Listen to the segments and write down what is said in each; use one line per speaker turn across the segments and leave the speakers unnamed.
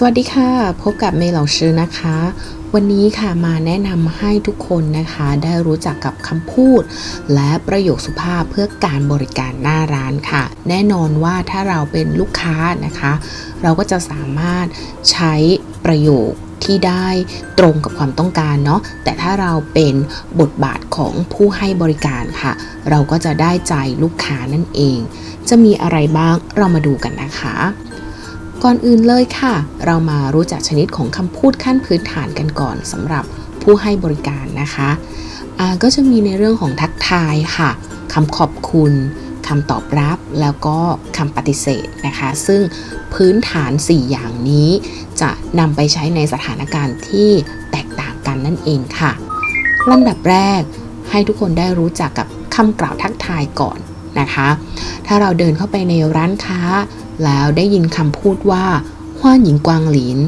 สวัสดีค่ะ พบกับเมย์เหล่าชื่อนะคะ วันนี้ค่ะมาแนะนำให้ทุกคนนะคะ ได้รู้จักกับคำพูด และประโยคสุภาพเพื่อการบริการหน้าร้านค่ะ แน่นอนว่าถ้าเราเป็นลูกค้านะคะ เราก็จะสามารถใช้ประโยคที่ได้ตรงกับความต้องการเนาะแต่ถ้าเราเป็นบทบาทของผู้ให้บริการค่ะ เราก็จะได้ใจลูกค้านั่นเอง จะมีอะไรบ้างเรามาดูกันนะคะ ก่อนอื่นเลยค่ะ เรามารู้จักชนิดของคำพูดขั้นพื้นฐานกันก่อนสำหรับผู้ให้บริการนะคะก็จะมีในเรื่องของทักทายค่ะคำขอบคุณคำตอบรับแล้วก็คำปฏิเสธนะคะ ซึ่งพื้นฐาน 4 อย่างนี้จะนำไปใช้ในสถานการณ์ที่แตกต่างกันนั่นเองค่ะลำดับแรกให้ทุกคนได้รู้จักกับคำกล่าวทักทายก่อน นะคะ ถ้าเราเดินเข้าไปในร้านค้า แล้วได้ยินคำพูดว่าฮว่านหญิงกวางหลิน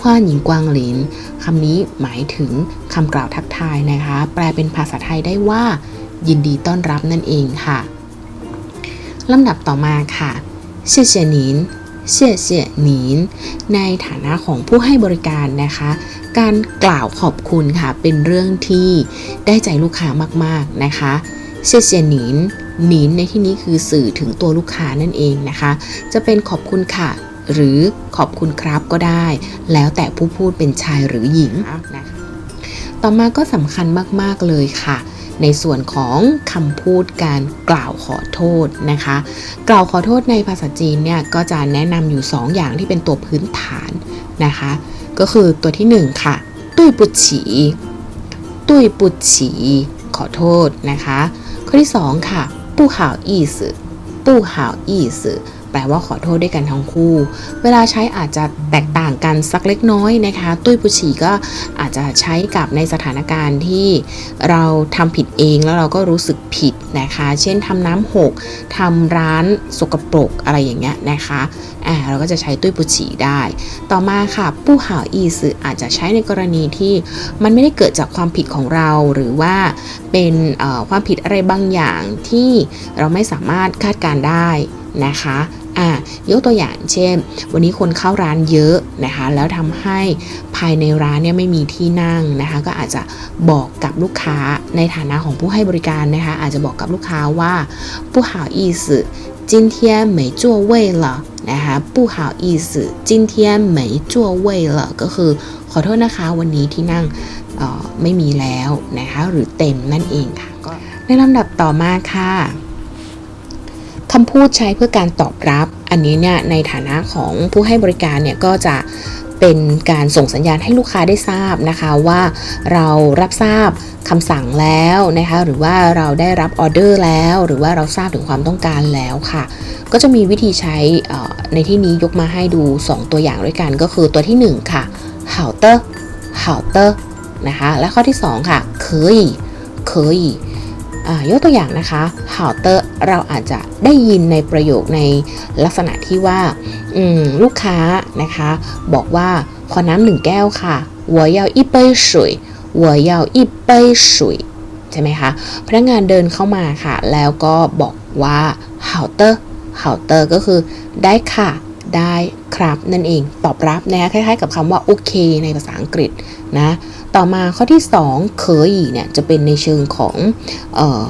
ฮว่านหญิงกวางหลินคำนี้หมายถึงคำกล่าวทักทายนะคะ แปลเป็นภาษาไทยได้ว่า ยินดีต้อนรับนั่นเองค่ะลำดับต่อมาค่ะเชี่ยเชี่ยนินเชี่ยเชี่ยนินในฐานะของผู้ให้บริการนะคะ การกล่าวขอบคุณค่ะ เป็นเรื่องที่ได้ใจลูกค้ามากๆนะคะเชี่ยเชี่ยนิน หนินในที่นี้คือสื่อถึงตัวลูกค้านั่นเองนะคะ จะเป็นขอบคุณค่ะ หรือขอบคุณครับก็ได้ แล้วแต่ผู้พูดเป็นชายหรือหญิงนะคะต่อมาก็สำคัญมาก ๆ เลยค่ะ ในส่วนของคำพูดการกล่าวขอโทษนะคะ กล่าวขอโทษในภาษาจีนเนี่ยก็จะแนะนำอยู่ 2อย่างที่เป็นตัวพื้นฐานนะคะ ก็คือตัวที่ 1 ค่ะตุ้ยปุฉีตุ้ยปุฉีขอโทษนะคะ ข้อที่ 2 ค่ะ ปู้หาวอีสือปู้หาวอีสือ แปลว่าขอโทษด้วยกันทั้งคู่ เวลาใช้อาจจะแตกต่างกันสักเล็กน้อยนะคะ ตุ้ยปุฉีก็อาจจะใช้กับในสถานการณ์ที่เราทำผิดเองแล้วเราก็รู้สึกผิดนะคะ เช่นทำน้ำหกทำร้านสกปรกอะไรอย่างเงี้ยนะคะอ่าเราก็จะใช้ตุ้ยปุฉีได้ ต่อมาค่ะปู้หาวอีสืออาจจะใช้ในกรณีที่มันไม่ได้เกิดจากความผิดของเราหรือว่าเป็นความผิดอะไรบางอย่างที่เราไม่สามารถคาดการได้นะคะ อ่ายกตัวอย่างเช่น วันนี้คนเข้าร้านเยอะนะคะ แล้วทำให้ภายในร้านเนี่ยไม่มีที่นั่งนะคะ ก็อาจจะบอกกับลูกค้าในฐานะของผู้ให้บริการนะคะ อาจจะบอกกับลูกค้าว่า不好意思今天没座位了นะคะ不好意思今天没座位了ก็คือขอโทษนะคะวันนี้ที่นั่งไม่มีแล้วนะคะหรือเต็มนั่นเองค่ะก็ในลำดับต่อมาค่ะ คำพูดใช้เพื่อการตอบรับ อันนี้เนี่ยในฐานะของผู้ให้บริการเนี่ยก็จะเป็นการส่งสัญญาณให้ลูกค้าได้ทราบนะคะว่าเรารับทราบคำสั่งแล้วนะคะหรือว่าเราได้รับออเดอร์แล้ว หรือว่าเราทราบถึงความต้องการแล้วค่ะ ก็จะมีวิธีใช้ในที่นี้ยกมาให้ดู 2 ตัวอย่างด้วยกันก็คือตัวที่ 1 ค่ะเห่าเตอร์เห่าเตอร์นะคะและข้อที่ 2 ค่ะเคยเคยยกตัวอย่างนะคะเห่าเตอร์ เราอาจจะได้ยินในประโยคในลักษณะที่ว่าลูกค้านะคะบอกว่าขอน้ำหนึ่งแก้วค่ะ我要一杯水我要一杯水ใช่ไหมคะพนักงานเดินเข้ามาค่ะ แล้วก็บอกว่าหาวเตอร์หาวเตอร์ก็คือได้ค่ะได้ครับนั่นเองตอบรับนะคะคล้ายๆกับคำว่าโอเคในภาษาอังกฤษนะต่อมาข้อที่2เคยเนี่ยจะเป็นในเชิงของออ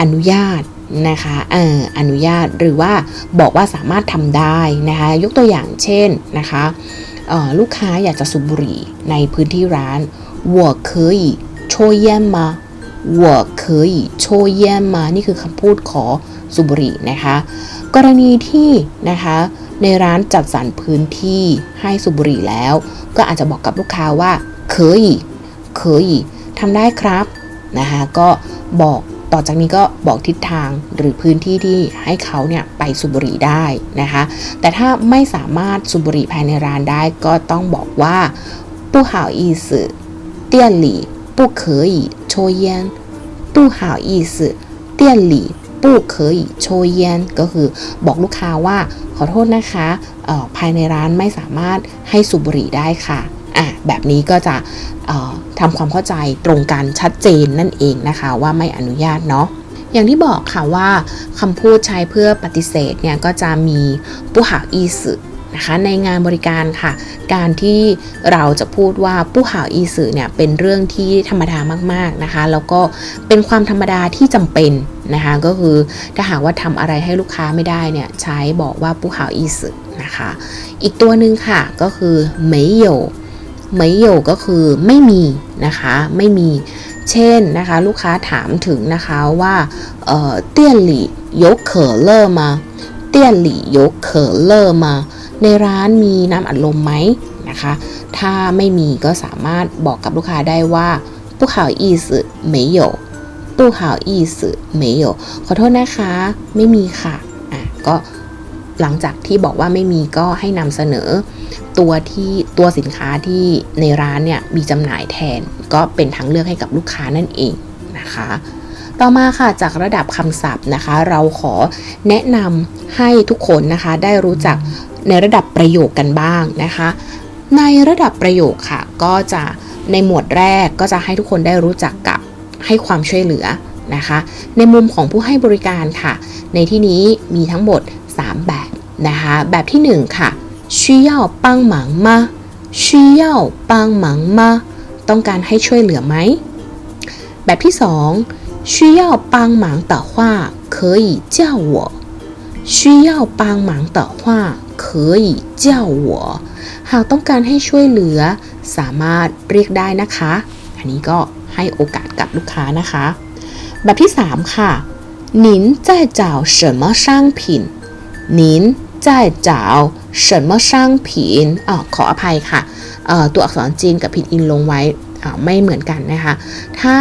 อนุญาตนะคะอออนุญาตหรือว่าบอกว่าสามารถทำได้นะคะยกตัวอย่างเช่นนะคะลูกค้าอยากจะสูบบุหรี่ในพื้นที่ร้าน我可以抽烟吗我可以抽烟吗นี่คือคำพูดขอสูบบุหรี่นะคะกรณีที่นะคะในร้านจัดสรรพื้นที่ให้สูบบุหรี่แล้ว ก็อาจจะบอกกับลูกค้าว่าเคยเคยทำได้ครับนะคะก็บอก ต่อจากนี้ก็บอกทิศทางหรือพื้นที่ที่ให้เขาเนี่ยไปสูบบุหรี่ได้นะคะแต่ถ้าไม่สามารถสูบบุหรี่ภายในร้านได้ก็ต้องบอกว่า不好意思店里不可以抽烟不好意思店里不可以抽烟ก็คือบอกลูกค้าว่าขอโทษนะคะภายในร้านไม่สามารถให้สูบบุหรี่ได้ค่ะ อะแบบนี้ก็จะทำความเข้าใจตรงกันชัดเจนนั่นเองนะคะว่าไม่อนุญาตเนาะอย่างที่บอกค่ะว่าคำพูดใช้เพื่อปฏิเสธเนี่ยก็จะมีปุหาอีสึนะคะในงานบริการค่ะ การที่เราจะพูดว่าผู้หาอีสื่อเนี่ยเป็นเรื่องที่ธรรมดามากๆนะคะ แล้วก็เป็นความธรรมดาที่จำเป็นนะคะก็คือถ้าหากว่าทำอะไรให้ลูกค้าไม่ได้เนี่ยใช้บอกว่าผู้หาอีสื่อนะคะ อีกตัวหนึ่งค่ะก็คือไม่โย ไมโยก็คือไม่มีนะคะไม่มีเช่นนะคะลูกค้าถามถึงนะคะว่าเออเตี้ยนหลี่ยกเขอเลอร์มาเตี้ยนหลี่ยกเขอเลอร์มา ในร้านมีน้ำอัดลมไหมนะคะถ้าไม่มีก็สามารถบอกกับลูกค้าได้ว่าตู้ข่าวอีสึไม่โยตู้ข่าวอีสึไม่โยขอโทษนะคะ ไม่มีค่ะอะก็ หลังจากที่บอกว่าไม่มีก็ให้นำเสนอ ตัวที่ตัวสินค้าที่ในร้านเนี่ยมีจำหน่ายแทน ก็เป็นทางเลือกให้กับลูกค้านั่นเองนะคะ ต่อมาค่ะจากระดับคำศัพท์นะคะ เราขอแนะนำให้ทุกคนนะคะ ได้รู้จักในระดับประโยคกันบ้างนะคะ ในระดับประโยคค่ะ ก็จะในหมวดแรกก็จะให้ทุกคนได้รู้จักกับให้ความช่วยเหลือนะคะ ในมุมของผู้ให้บริการค่ะ ในที่นี้มีทั้งหมด 3 แบบ นะคะ แบบที่ 1 ค่ะ需要帮忙吗需要帮忙吗ต้องการให้ช่วยเหลือไหม แบบที่ 2需要帮忙的话可以叫我需要帮忙的话可以叫我หากต้องการให้ช่วยเหลือ สามารถเรียกได้นะคะ อันนี้ก็ให้โอกาสกับลูกค้านะคะ แบบที่ 3 ค่ะ您在找什么商品您 在找什么商品อ๋อขออภัยค่ะเอ่อตัวอักษรจีนกับผิดอินลงไว้อ่าไม่เหมือนกันนะคะ ถ้า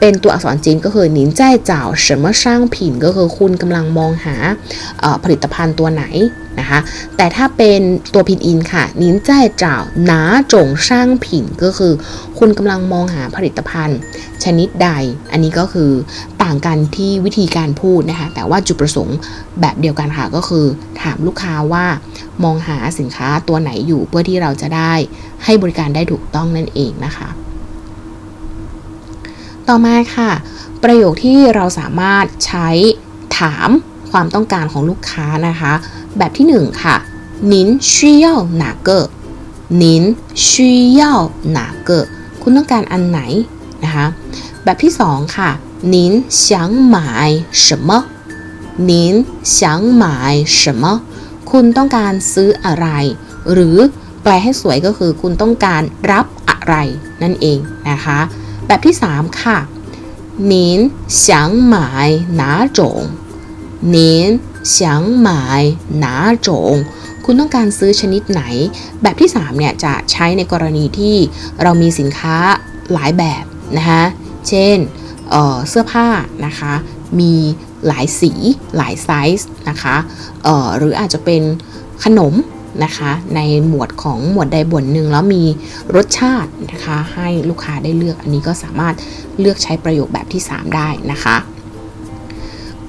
เป็นตัวอักษรจีนก็คือหนินใจเจ้า什么商品ก็คือคุณกำลังมองหาเอ่อผลิตภัณฑ์ตัวไหนนะคะ แต่ถ้าเป็นตัวพินอินค่ะหนินใจเจ้าหนาจงช่างผินก็คือ คุณกำลังมองหาผลิตภัณฑ์ ชนิดใด อันนี้ก็คือต่างกันที่วิธีการพูดนะคะ แต่ว่าจุดประสงค์แบบเดียวกันค่ะ ก็คือ ถามลูกค้าว่ามองหาสินค้าตัวไหนอยู่เพื่อที่เราจะได้ให้บริการได้ถูกต้องนั่นเองนะคะ ต่อมาค่ะ ประโยคที่เราสามารถใช้ถามความต้องการของลูกค้านะคะ แบบที่ 1 ค่ะ您需要哪个您需要哪个คุณต้องการอันไหนนะคะแบบที่ 2 ค่ะ您想买什么 您想买什么คุณต้องการซื้ออะไร หรือแปลให้สวยก็คือคุณต้องการรับอะไรนั่นเองนะคะ แบบที่ 3 ค่ะ您想买哪种您想买哪种คุณต้องการซื้อชนิดไหน แบบที่ 3 เนี่ยจะใช้ในกรณีที่เรามีสินค้าหลายแบบนะคะ เช่นเอ่อเสื้อผ้านะคะ มี หลายสีหลายไซส์นะคะเอ่อหรืออาจจะเป็นขนมนะคะ ในหมวดของหมวดใดบวดหนึ่งแล้วมีรสชาตินะคะ ให้ลูกค้าได้เลือกอันนี้ก็สามารถเลือกใช้ประโยคแบบที่ 3 ได้นะคะ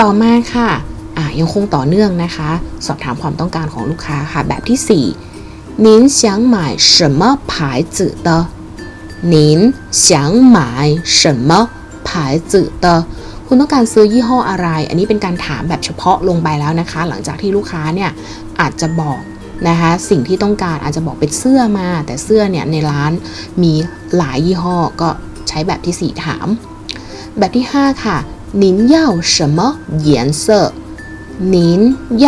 ต่อมาค่ะอ่ะยังคงต่อเนื่องนะคะ สอบถามความต้องการของลูกค้าค่ะ แบบที่4您想买什么牌子的您想买什么牌子的 คุณต้องการซื้อยี่ห้ออะไร อันนี้เป็นการถามแบบเฉพาะลงไปแล้วนะคะ หลังจากที่ลูกค้าเนี่ยอาจจะบอกนะคะสิ่งที่ต้องการอาจจะบอกเป็นเสื้อมา แต่เสื้อเนี่ยในร้านมีหลายยี่ห้อก็ใช้แบบที่ 4 ถาม แบบที่ 5 ค่ะ您要什么颜色您要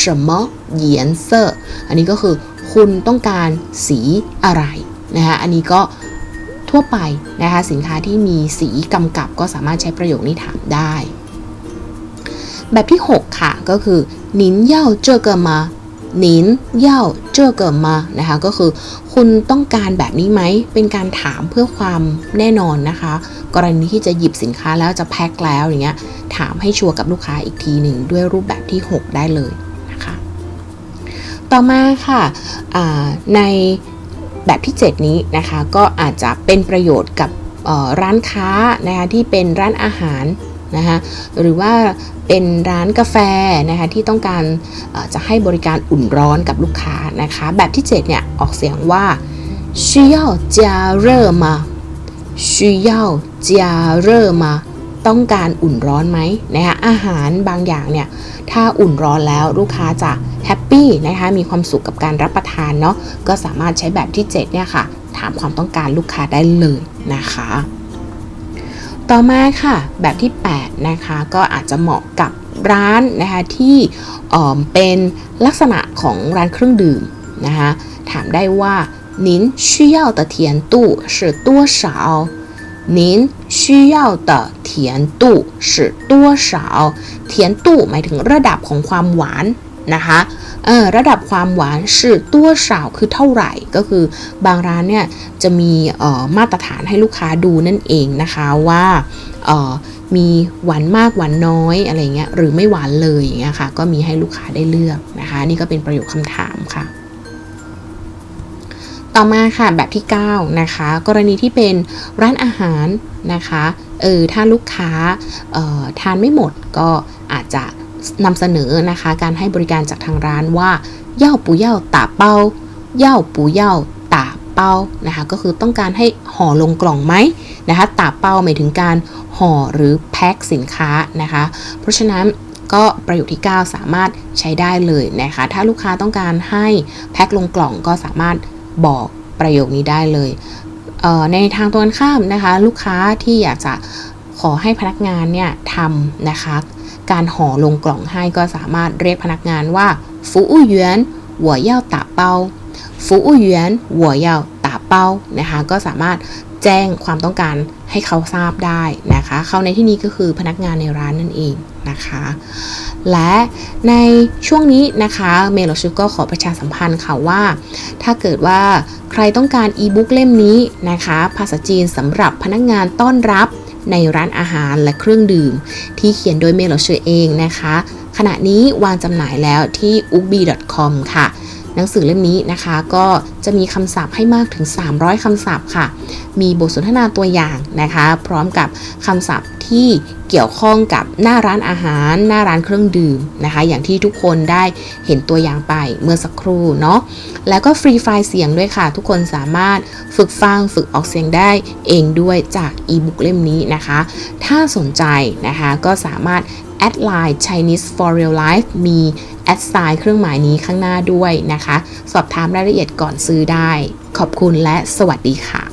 什么颜色อันนี้ก็คือคุณต้องการสีอะไรนะคะอันนี้ก็ ทั่วไปนะคะสินค้าที่มีสีกำกับก็สามารถใช้ประโยคนี้ถามได้ แบบที่ 6 ค่ะก็คือ您要这个吗您要这个吗นะคะก็คือคุณต้องการแบบนี้ไหมเป็นการถามเพื่อความแน่นอนนะคะ กรณีที่จะหยิบสินค้าแล้วจะแพ็คแล้วอย่างเงี้ยถามให้ชัวร์กับลูกค้าอีกทีหนึ่งด้วยรูปแบบที่ 6 ได้เลยนะคะ ต่อมาค่ะอ่าใน แบบที่ 7 นี้นะคะ ก็อาจจะเป็นประโยชน์กับเอ่อร้านค้านะคะที่เป็นร้านอาหารนะคะหรือว่าเป็นร้านกาแฟนะคะที่ต้องการเอ่อจะให้บริการอุ่นร้อนกับลูกค้านะคะ แบบที่ 7 เนี่ย ออกเสียงว่า需要加热吗需要加热吗ต้องการอุ่นร้อนไหมนะคะอาหารบางอย่างเนี่ย ถ้าอุ่นร้อนแล้วลูกค้าจะ แฮปปี้นะคะมีความสุขกับการรับประทานเนาะก็สามารถใช้แบบที่ 7 เนี่ยค่ะ ถามความต้องการลูกค้าได้เลยนะคะ ต่อมาค่ะ แบบที่ 8 นะคะ ก็อาจจะเหมาะกับร้านนะคะที่เอ่อเป็นลักษณะของร้านเครื่องดื่มนะคะ ถามได้ว่า您需要的甜度是多少您需要的甜度是多少甜度หมายถึงระดับของความหวาน นะคะเออระดับความหวานสื่อตัวสาวคือเท่าไหร่ก็คือบางร้านเนี่ยจะมีออมาตรฐานให้ลูกค้าดูนั่นเองนะคะว่าออมีหวานมากหวานน้อยอะไรเงี้ยหรือไม่หวานเลยอย่างเงี้ยค่ะก็มีให้ลูกค้าได้เลือกนะคะ นี่ก็เป็นประโยคคำถามค่ะ ต่อมาค่ะแบบที่ 9 นะคะ กรณีที่เป็นร้านอาหารนะคะเออถ้าลูกค้าทานไม่หมดก็อาจจะ นำเสนอนะคะ การให้บริการจากทางร้านว่าเย่าปูเย่าตาเป้าเย่าปูเย่าตาเป้านะคะก็คือต้องการให้ห่อลงกล่องไหมนะคะตาเป้าหมายถึงการห่อหรือแพ็คสินค้านะคะ เพราะฉะนั้นก็ประโยคที่ 9 สามารถใช้ได้เลยนะคะ ถ้าลูกค้าต้องการให้แพ็คลงกล่องก็สามารถบอกประโยคนี้ได้เลยเในทางตรงกันข้ามนะคะ ลูกค้าที่อยากจะขอให้พนักงานเนี่ยทำนะคะ การห่อลงกล่องให้ก็สามารถเรียกพนักงานว่าฟูอู่เหวียนหัวเย่าตาเปาฟูอู่เหวียนหัวเย่าตาเปานะคะก็สามารถแจ้งความต้องการให้เขาทราบได้นะคะ เขาในที่นี้ก็คือพนักงานในร้านนั่นเองนะคะ และในช่วงนี้นะคะเมลชิก็ขอประชาสัมพันธ์ค่ะว่า ถ้าเกิดว่าใครต้องการอีบุ๊กเล่มนี้นะคะ ภาษาจีนสำหรับพนักงานต้อนรับ ในร้านอาหารและเครื่องดื่ม ที่เขียนโดยเมโลเชอเองนะคะ ขณะนี้วางจำหน่ายแล้วที่ u b i c o m ค่ะ หนังสือเล่มนี้นะคะ ก็จะมีคำศัพท์ให้มากถึง 300 คำศัพท์ค่ะ มีบทสนทนาตัวอย่างนะคะ พร้อมกับคำศัพท์ที่เกี่ยวข้องกับหน้าร้านอาหาร หน้าร้านเครื่องดื่มนะคะ อย่างที่ทุกคนได้เห็นตัวอย่างไปเมื่อสักครู่เนาะแล้วก็ฟรีไฟล์เสียงด้วยค่ะ ทุกคนสามารถฝึกฟังฝึกออกเสียงได้เองด้วยจากอีบุ๊กเล่มนี้นะคะ ถ้าสนใจนะคะก็สามารถแอดไลน์ Chinese for real life มี ดไซน์เครื่องหมายนี้ข้างหน้าด้วยนะคะ สอบถามรายละเอียดก่อนซื้อได้ ขอบคุณและสวัสดีค่ะ